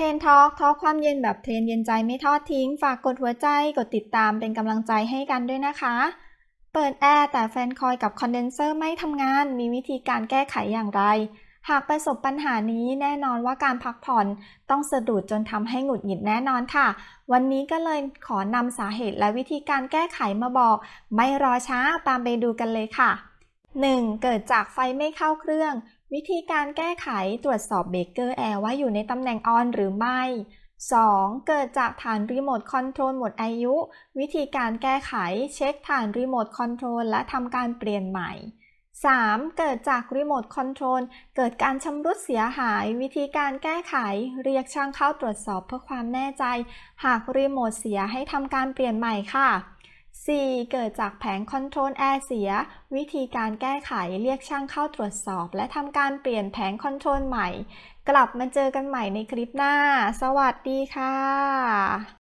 ทนทอล์กทอล์กความเย็นแบบเทนเย็นใจไม่ทอดทิ้ง ฝากกดหัวใจกดติดตามเป็นกำลังใจให้กันด้วยนะคะ เปิดแอร์แต่แฟนคอยกับคอนเดนเซอร์ไม่ทำงาน มีวิธีการแก้ไขอย่างไร หากประสบปัญหานี้แน่นอนว่าการพักผ่อนต้องสะดุดจนทำให้หงุดหงิดแน่นอนค่ะ วันนี้ก็เลยขอนำสาเหตุและวิธีการแก้ไขมาบอก ไม่รอช้าตามไปดูกันเลยค่ะ 1. เกิดจากไฟไม่เข้าเครื่อง วิธีการแก้ไขตรวจสอบเบเกอร์แอร์ว่าอยู่ในตำแหน่งออนหรือไม่ 2. เกิดจากฐานรีโมทคอนโทรลหมดอายุ วิธีการแก้ไขเช็คฐานรีโมทคอนโทรลและทำการเปลี่ยนใหม่ 3. เกิดจากรีโมทคอนโทรลเกิดการชำรุดเสียหาย วิธีการแก้ไข เรียกช่างเข้าตรวจสอบเพื่อความแน่ใจ หากรีโมทเสียให้ทำการเปลี่ยนใหม่ค่ะ 4. เกิดจากแผงคอนโทรลแอร์เสีย วิธีการแก้ไขเรียกช่างเข้าตรวจสอบ และทำการเปลี่ยนแผงคอนโทรลใหม่ กลับมาเจอกันใหม่ในคลิปหน้า สวัสดีค่ะ